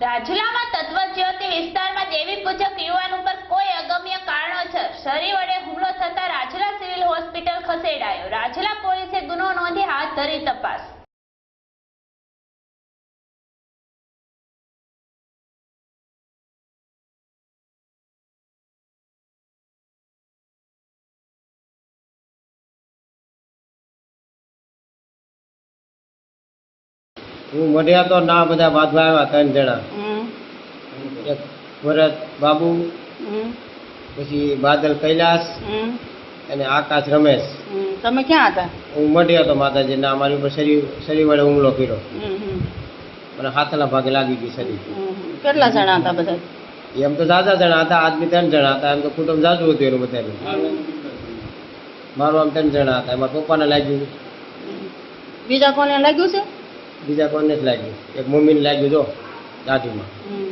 રાજુલામાં તત્વજ્યોતિ વિસ્તારમાં દેવી પૂજક યુવાન ઉપર કોઈ અગમ્ય કારણોસર શરી વડે હુમલો થતા રાજુલા સિવિલ હોસ્પિટલ ખસેડાયો. રાજુલા પોલીસે ગુનો નોંધી હાથ ધરી તપાસ. હું મઢિયા તો ના બધા બાંધવા આવ્યા ત્રણ જણા. એક ભરત બાબુ પછી બાદલ કૈલાસ અને આકાશ રમેશ. તમે ક્યાં હતા? હું મઢિયા તો માતાજીના અમારી ઉપર શરીર શરીર વડે હુમલો કર્યો. અને હાથના ભાગે લાગી ગઈ શરીર. કેટલા જણા હતા બધા? એમ તો ઝાઝા જણા હતા આદમી ત્રણ જણા હતા એમ તો કુટુંબ જાજુ હતું એનું બધાનું. મારું આમ ત્રણ જણા હતા એમાં પપ્પાને લાગ્યું. બીજા કોને લાગ્યું છે? બીજા કોઈને જ લાગ્યું એક મમ્મીને લાગ્યું જો હમ.